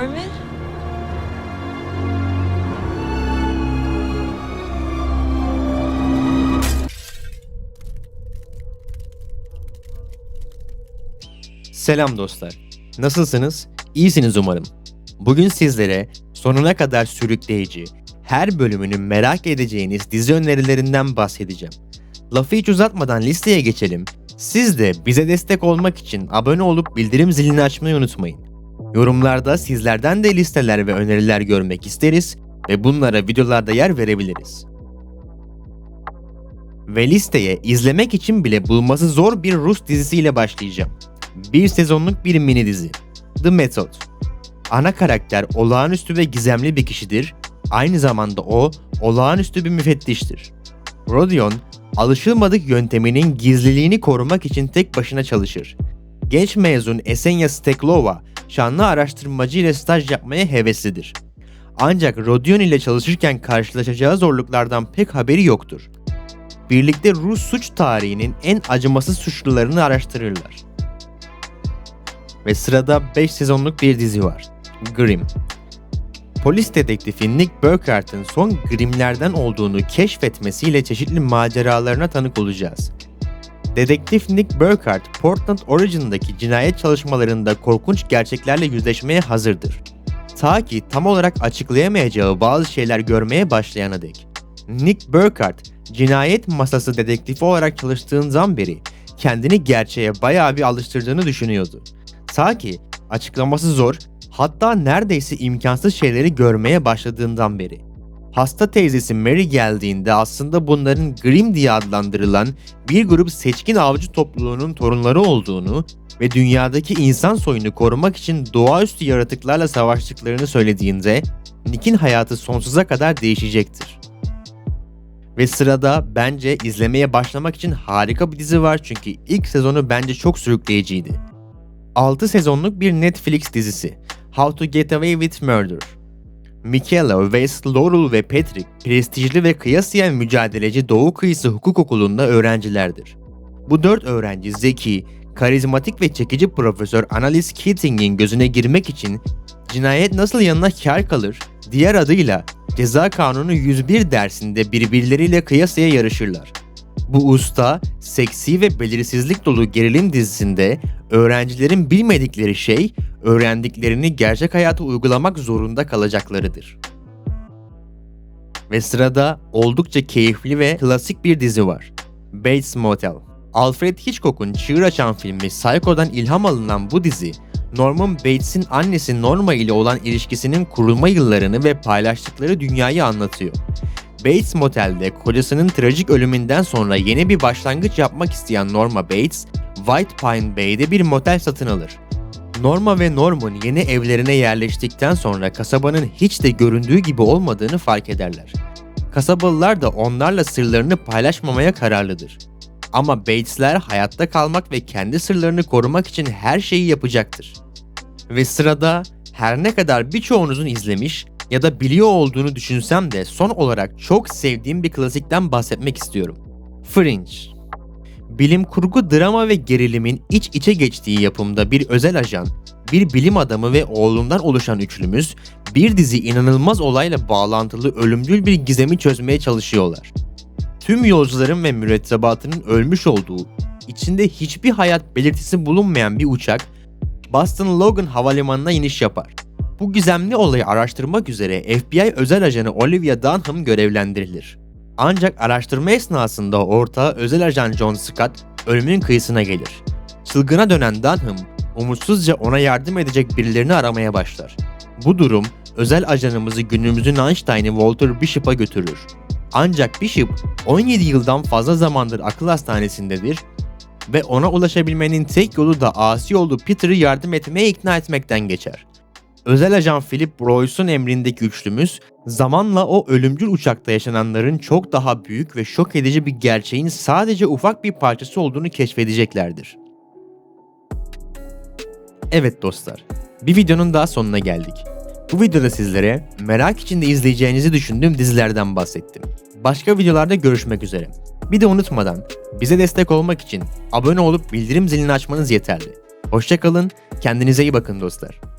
Norman? Selam dostlar. Nasılsınız? İyisiniz umarım. Bugün sizlere sonuna kadar sürükleyici, her bölümünü merak edeceğiniz dizi önerilerinden bahsedeceğim. Lafı hiç uzatmadan listeye geçelim. Siz de bize destek olmak için abone olup bildirim zilini açmayı unutmayın. Yorumlarda sizlerden de listeler ve öneriler görmek isteriz ve bunlara videolarda yer verebiliriz. Ve listeye izlemek için bile bulması zor bir Rus dizisiyle başlayacağım. Bir sezonluk bir mini dizi. The Method. Ana karakter olağanüstü ve gizemli bir kişidir. Aynı zamanda o olağanüstü bir müfettiştir. Rodion, alışılmadık yönteminin gizliliğini korumak için tek başına çalışır. Genç mezun Esenya Steklova, şanlı araştırmacı ile staj yapmaya heveslidir. Ancak Rodion ile çalışırken karşılaşacağı zorluklardan pek haberi yoktur. Birlikte Rus suç tarihinin en acımasız suçlularını araştırırlar. Ve sırada 5 sezonluk bir dizi var. Grimm. Polis dedektifi Nick Burkhart'ın son Grimm'lerden olduğunu keşfetmesiyle çeşitli maceralarına tanık olacağız. Dedektif Nick Burkhart, Portland Origin'daki cinayet çalışmalarında korkunç gerçeklerle yüzleşmeye hazırdır. Ta ki tam olarak açıklayamayacağı bazı şeyler görmeye başlayana dek. Nick Burkhart, cinayet masası dedektifi olarak çalıştığından beri kendini gerçeğe bayağı bir alıştırdığını düşünüyordu. Ta ki açıklaması zor, hatta neredeyse imkansız şeyleri görmeye başladığından beri. Hasta teyzesi Mary geldiğinde aslında bunların Grimm diye adlandırılan bir grup seçkin avcı topluluğunun torunları olduğunu ve dünyadaki insan soyunu korumak için doğaüstü yaratıklarla savaştıklarını söylediğinde Nick'in hayatı sonsuza kadar değişecektir. Ve sırada bence izlemeye başlamak için harika bir dizi var çünkü ilk sezonu bence çok sürükleyiciydi. 6 sezonluk bir Netflix dizisi How to Get Away with Murder. Michaela, Wes, Laurel ve Patrick prestijli ve kıyasıya mücadeleci Doğu Kıyısı Hukuk Okulu'nda öğrencilerdir. Bu dört öğrenci zeki, karizmatik ve çekici profesör Annalise Keating'in gözüne girmek için cinayet nasıl yanına kar kalır, diğer adıyla Ceza Kanunu 101 dersinde birbirleriyle kıyasıya yarışırlar. Bu usta, seksi ve belirsizlik dolu gerilim dizisinde öğrencilerin bilmedikleri şey, öğrendiklerini gerçek hayata uygulamak zorunda kalacaklarıdır. Ve sırada oldukça keyifli ve klasik bir dizi var. Bates Motel. Alfred Hitchcock'un çığır açan filmi Psycho'dan ilham alınan bu dizi, Norman Bates'in annesi Norma ile olan ilişkisinin kurulma yıllarını ve paylaştıkları dünyayı anlatıyor. Bates Motel'de kocasının trajik ölümünden sonra yeni bir başlangıç yapmak isteyen Norma Bates, White Pine Bay'de bir motel satın alır. Norma ve Norman yeni evlerine yerleştikten sonra kasabanın hiç de göründüğü gibi olmadığını fark ederler. Kasabalılar da onlarla sırlarını paylaşmamaya kararlıdır. Ama Bates'ler hayatta kalmak ve kendi sırlarını korumak için her şeyi yapacaktır. Ve sırada her ne kadar birçoğunuzun izlemiş ya da biliyor olduğunu düşünsem de son olarak çok sevdiğim bir klasikten bahsetmek istiyorum. Fringe. Bilim kurgu, drama ve gerilimin iç içe geçtiği yapımda bir özel ajan, bir bilim adamı ve oğlundan oluşan üçlümüz bir dizi inanılmaz olayla bağlantılı ölümcül bir gizemi çözmeye çalışıyorlar. Tüm yolcuların ve mürettebatının ölmüş olduğu, içinde hiçbir hayat belirtisi bulunmayan bir uçak Boston Logan havalimanına iniş yapar. Bu gizemli olayı araştırmak üzere FBI özel ajanı Olivia Dunham görevlendirilir. Ancak araştırma esnasında ortağı özel ajan John Scott ölümün kıyısına gelir. Çılgına dönen Dunham, umutsuzca ona yardım edecek birilerini aramaya başlar. Bu durum özel ajanımızı günümüzün Einstein'ı Walter Bishop'a götürür. Ancak Bishop 17 yıldan fazla zamandır akıl hastanesindedir ve ona ulaşabilmenin tek yolu da asi olduğu Peter'ı yardım etmeye ikna etmekten geçer. Özel ajan Philip Royce'un emrindeki üçlümüz zamanla o ölümcül uçakta yaşananların çok daha büyük ve şok edici bir gerçeğin sadece ufak bir parçası olduğunu keşfedeceklerdir. Evet dostlar, bir videonun daha sonuna geldik. Bu videoda sizlere merak içinde izleyeceğinizi düşündüğüm dizilerden bahsettim. Başka videolarda görüşmek üzere. Bir de unutmadan bize destek olmak için abone olup bildirim zilini açmanız yeterli. Hoşçakalın, kendinize iyi bakın dostlar.